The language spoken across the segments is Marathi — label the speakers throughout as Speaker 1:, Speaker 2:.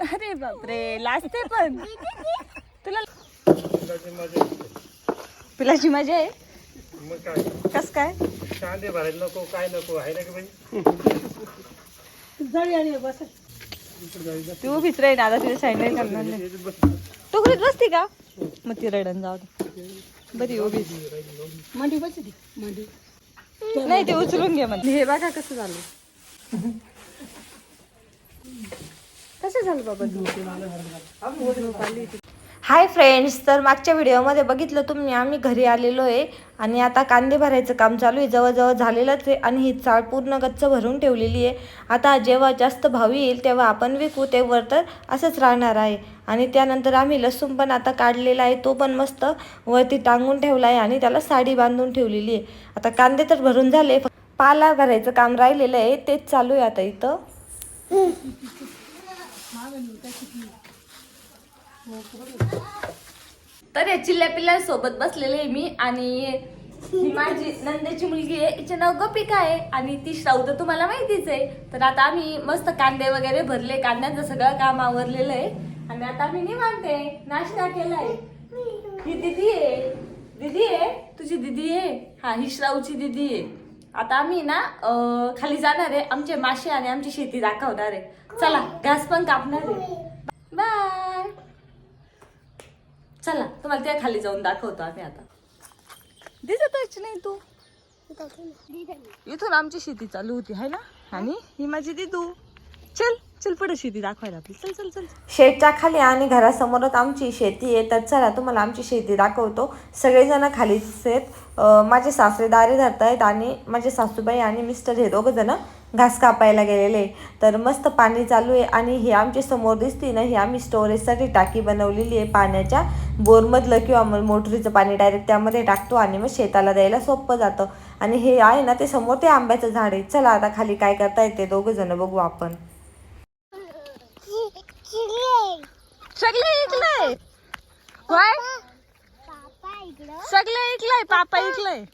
Speaker 1: अरे बापरे लाजते पण. तुला
Speaker 2: मजा येते.
Speaker 1: पिलाची मजा आहे?
Speaker 2: मग काय?
Speaker 1: कस काय?
Speaker 2: कांदे भरायला नको काय नको आहे ना की बाई?
Speaker 1: ती उभीच राहील आता तिथे घालणार नाही घरीच बसती का? मग ती रडन जाऊ दे. बरी उभी.
Speaker 3: मांडी बस ती मांडी.
Speaker 1: नाही ते उचलून घे म्हणजे हे बघा कसं झालं. कसं झालं बाबा हाय फ्रेंड्स तर मागच्या व्हिडिओमध्ये बघितलं तुम्ही आम्ही घरी आलेलो आहे आणि आता कांदे भरायचं काम चालू आहे. जवळजवळ झालेलंच आहे आणि ही चाळ पूर्ण गच्च भरून ठेवलेली आहे. आता जेव्हा जास्त भाव येईल तेव्हा आपण विकू तेव्हा तर असंच राहणार आहे. आणि त्यानंतर आम्ही लसूण पण आता काढलेला आहे तो पण मस्त वरती टांगून ठेवला आहे आणि त्याला साडी बांधून ठेवलेली आहे. आता कांदे तर भरून झाले पाला भरायचं काम राहिलेलं आहे तेच चालू आहे आता इथं. तर या चिल्ल्या पिल्ल्या सोबत बसलेले आहे मी आणि माझी नंद्याची मुलगी आहे. हिचे नाव गोपिका आहे आणि ती श्राऊ तर तुम्हाला माहितीच आहे. तर आता आम्ही मस्त कांदे वगैरे भरले. कांद्यांचं सगळं काम आवरलेलं आहे. आणि आता आम्ही निवांते नाश्ता केलाय. ही दिदी आहे. दिदी आहे? तुझी दिदी आहे? हा ही श्राऊची दिदी आहे. आता आम्ही ना खाली जाणार आहे. आमचे मासे आणि आमची शेती दाखवणार आहे. चला घास पण कापणार बाय. चला तुम्हाला त्या खाली जाऊन दाखवतो आम्ही आता. दिसतच नाही तू. इथून आमची शेती चालू होती है ना? आणि ही माझी दिदू. चल चल पुढे शेती दाखवायला आपली. चल चल चल. शेतच्या खाली आणि घरासमोरच आमची शेती आहे. तर चला तुम्हाला आमची शेती दाखवतो. सगळेजण खालीच आहेत. माझे सासरे दारे धरत आहेत आणि माझे सासूबाई आणि मिस्टर हे दोघं जण घास कापायला गेलेले. तर मस्त पाणी चालू आहे आणि हे आमच्यासमोर दिसते ना ही आम्ही स्टोरेजसाठी टाकी बनवलेली आहे पाण्याच्या बोरमधलं किंवा मग मोटरीचं पाणी डायरेक्ट त्यामध्ये टाकतो आणि मग शेताला द्यायला सोपं जातं. आणि हे आहे ना ते समोर ते आंब्याचं झाड आहे. चला आता खाली काय करता येते दोघं जण बघू आपण. सगळे सगळे ऐकलंय पापा ऐकलंय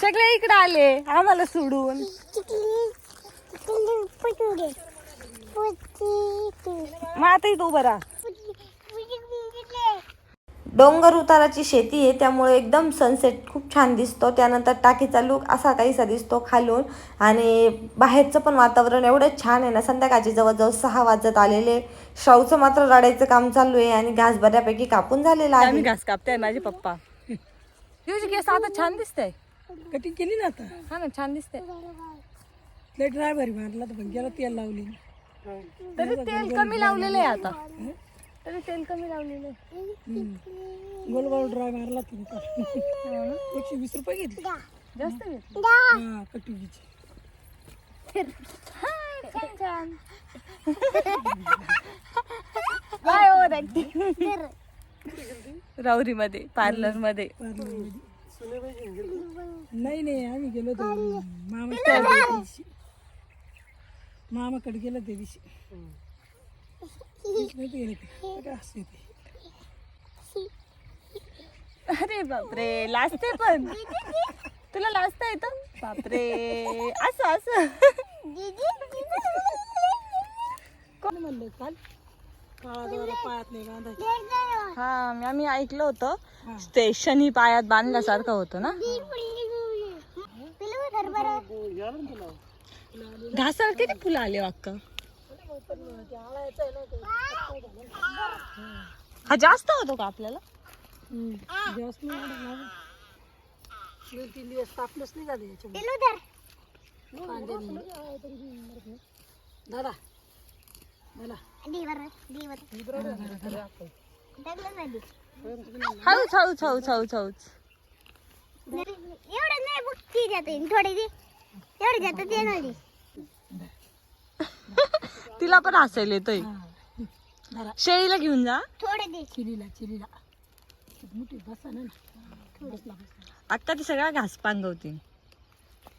Speaker 1: सगळे इकडे आले. आम्हाला सोडून. मग आता इथं उभं राहा. डोंगर उताराची शेती आहे त्यामुळे एकदम सनसेट खूप छान दिसतो. त्यानंतर टाकीचा लूक असा काहीसा दिसतो खालून. आणि बाहेरचं पण वातावरण एवढं छान आहे ना संध्याकाळचे जवळजवळ सहा वाजत आलेले. शाऊचं मात्र रडायचं काम चालू आहे आणि घास बऱ्यापैकी कापून झालेला आहे. घास कापताय माझे पप्पा. तुझी केस आता छान दिसतंय
Speaker 3: कटिंग केली ना आता
Speaker 1: हा ना छान दिसतंय
Speaker 3: लय ड्रायव्हर मारला तर पण गेला तेल लावली
Speaker 1: तरी तेल कमी लावलेलं आहे आता तरी तेल कमी लावलेलं आहे
Speaker 3: गोलगाव ड्राय मारला तुम्ही एकशे वीस रुपये घेतले.
Speaker 1: जास्त घे.
Speaker 3: हा कटिंगची
Speaker 1: छान छान काय ओव्हर ऍक्टिंग राऊरी मध्ये पार्लरमध्ये
Speaker 3: नाही नाही आम्ही गेलो होतो. मामा मामाकडे गेलो त्या दिवशी.
Speaker 1: अरे बापरे लाजते पण. तुला लाजता येतं? बापरे असं असं.
Speaker 3: कोण म्हणलं काल? पायात नाही बांधायचं.
Speaker 1: हा मी आम्ही ऐकलं होतं. ते शनी पायात बांधल्यासारखं होतं ना? घासावर किती फुलं आले अक्क हा जास्त होतो का आपल्याला?
Speaker 3: जास्त नाही वाढत ना. दोन तीन दिवस तापलंच नाही झालं याच्यामुळे कांद्याने. दादा दादा.
Speaker 1: हळूच हळूच हळूच हळूच हळूच.
Speaker 4: एवढं नाही बघ ती जाते थोडी ती एवढी जाते ते नाही
Speaker 1: तिला पण हसायला येतोय.
Speaker 3: दादा
Speaker 1: शेळीला घेऊन जा.
Speaker 4: थोडे दे.
Speaker 3: चिलीला चिलीला मोठी बसा ना. बसला बसला.
Speaker 1: अक्का ती सगळा घास पांगवते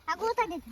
Speaker 4: अगो होता देतो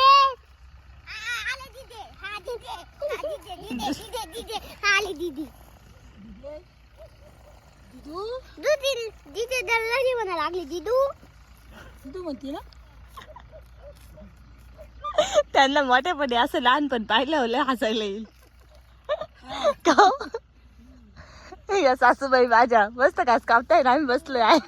Speaker 4: आले दीदी. दिदू? दीदी? दीदी दल्लाजी म्हणा लागली दीदू.
Speaker 3: तू म्हणते ना?
Speaker 1: त्यांना मोठ्यापणे असं लहानपण पाहिलं लय हसायला येईल. का हो? या सासूबाई माझ्या मस्त कास कापताय ना आम्ही बसलोय आहे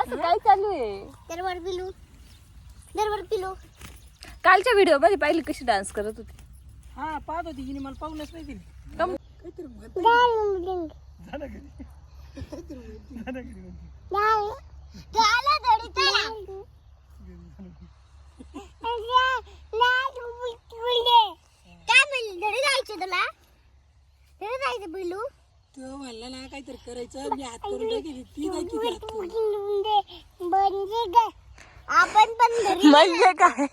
Speaker 1: असं काय चालू आहे?
Speaker 4: दरबार पिलू.
Speaker 1: कालच्या व्हिडिओमध्ये पाहिली कशी डान्स करत होती.
Speaker 3: हा पाहत होती हिने मला पाहूनच नाही दिली.
Speaker 1: कम
Speaker 3: काहीतरी
Speaker 2: म्हणते.
Speaker 3: तो म्हणला ना काहीतरी करायचं. मी हात करून नाही गेली ती हात करून.
Speaker 4: आपण पण
Speaker 1: म्हणजे काय?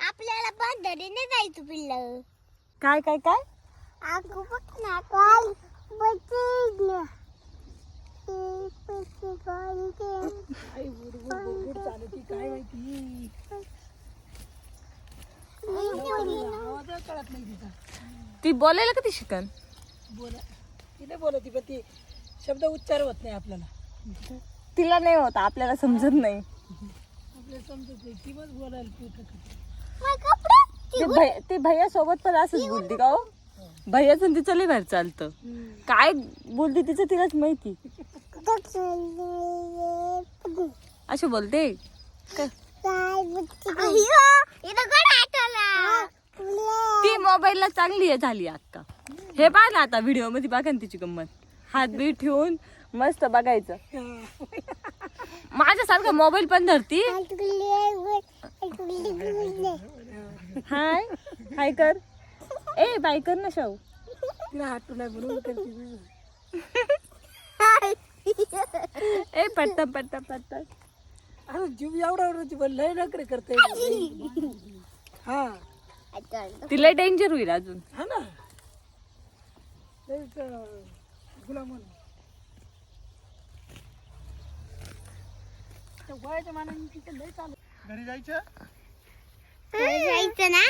Speaker 4: आपल्याला नाही जायचं पिल्ल.
Speaker 1: काय काय काय?
Speaker 4: आगो बघ ना काल
Speaker 3: काय माहिती? कळत नाही तिचा.
Speaker 1: ती बोलायला कधी शिकन?
Speaker 3: बोला. तिने बोलती पण ती शब्द उच्चार होत नाही आपल्याला.
Speaker 1: तिला नाही होत नाही
Speaker 3: आपल्याला समजत नाही. ती पुरतं
Speaker 1: ते भै- ते भैया सोबत पण असंच बोलते का हो? भैयाचं तिचं लय बाहेर चालतं. काय बोलते तिचं तिलाच माहिती. असे बोलते? काय? ती मोबाईलला चांगली आहे झाली आता. हे पाहा ना आता व्हिडिओमध्ये बघा ना तिची गंमत. हात बीत ठेवून मस्त बघायचं. माझ्यासारखा मोबाईल पण धरती. हाय. हाय कर. ए बाय कर ना शाहू. ए पट्टा पट्टा पट्टा
Speaker 3: अरे जीव एवढा एवढा पण लय नखरे करते हा.
Speaker 1: तिला डेंजर होईल अजून.
Speaker 3: हा ना. गुलाम म्हणून. त्या वयाच्या मानाने तिचं लय चालू
Speaker 2: घरी जायचं?
Speaker 4: जायचं ना?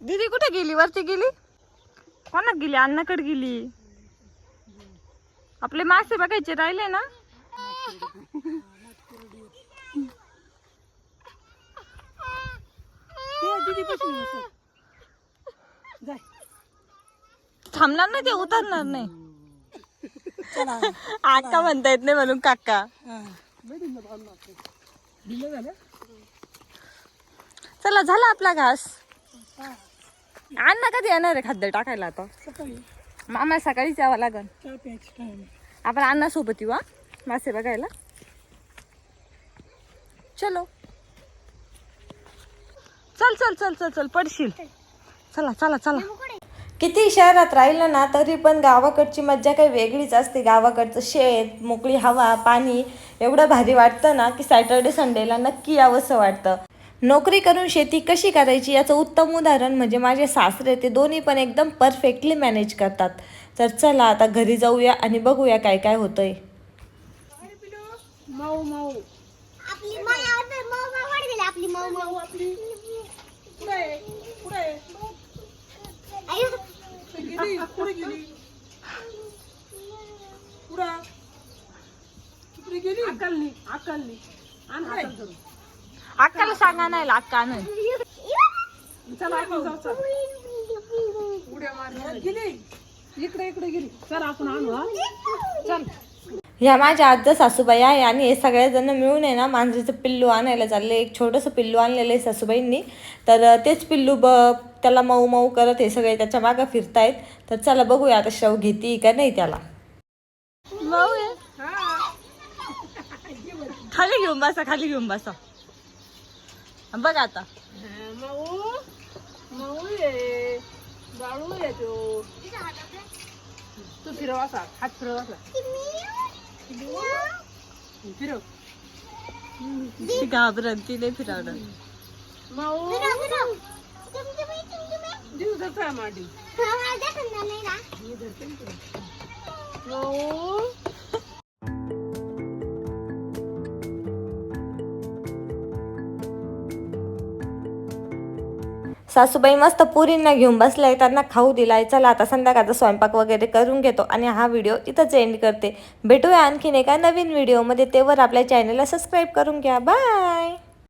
Speaker 1: दीदी? कुठे गेली? वरती गेली? कोणा गेली? अण्णाकडे गेली? आपले मासे बघायचे राहिले ना
Speaker 3: ते दिदी पासून असं जाय.
Speaker 1: थांबणार नाही ते उतरणार नाही. आका म्हणता येत नाही म्हणून काका.
Speaker 3: ना
Speaker 1: चला झाला आपला घास. अण्णा कधी येणार आहे खाद्य टाकायला आता. मामा सकाळीच यावं लागन. आपण अण्णा सोबत येऊ? मासे बघायला. चलो. चल चल चल चल चल पडशील चला चला चला किती शहरात राहिलं ना तरी पण गावाकडची मज्जा काही वेगळीच असते गावाकडचं शेत मोकळी हवा पाणी एवढं भारी वाटतं ना की सॅटर्डे संडेला नक्की यावंसं वाटतं नोकरी करून शेती कशी करायची याचं उत्तम उदाहरण म्हणजे माझे सासरे ते दोन्ही पण एकदम परफेक्टली मॅनेज करतात तर चला आता घरी जाऊया आणि बघूया काय काय होतंय
Speaker 3: माऊ माऊ
Speaker 4: आपली माया माऊ माऊ वाढ गेली आपली माऊ माऊ
Speaker 3: आपली कुठे आहे? कुठे गेली? कुठे गेली? आण काय
Speaker 1: अक्काला सांगा नाही अक्का नाही.
Speaker 3: चला आपण जाऊ चल. उड्या मार गेली. इकडे इकडे गेली. चल आपण आणू हा. चल.
Speaker 1: ह्या माझ्या आजच्या सासूबाई आहे आणि हे सगळेजण मिळून आहे ना मांजरीचं पिल्लू आणायला चालले. एक छोटंसं पिल्लू आणलेलं आहे सासूबाईंनी. तर तेच पिल्लू ब त्याला मऊ मऊ करत हे सगळे त्याच्या मागं फिरतायत. तर चला बघूया आता शव घेते का नाही त्याला. मऊ आहे? खाली घेऊन बसा खाली घेऊन बसा. बघ आता.
Speaker 3: तो.
Speaker 5: तू फिरव असा हात फिरव असा. फिरव.
Speaker 6: ती घाबरन ती नाही फिरवणार
Speaker 5: माऊ.
Speaker 6: सासूबाई मस्त पुरींना घेऊन बसलाय त्यांना खाऊ दिलाय. चला आता संध्याकाळचा स्वयंपाक वगैरे करून घेतो आणि हा व्हिडिओ इथंच एंड करते. भेटूया आणखीन एका नवीन व्हिडिओमध्ये. तेवर आपल्या चॅनलला सबस्क्राईब करून घ्या. बाय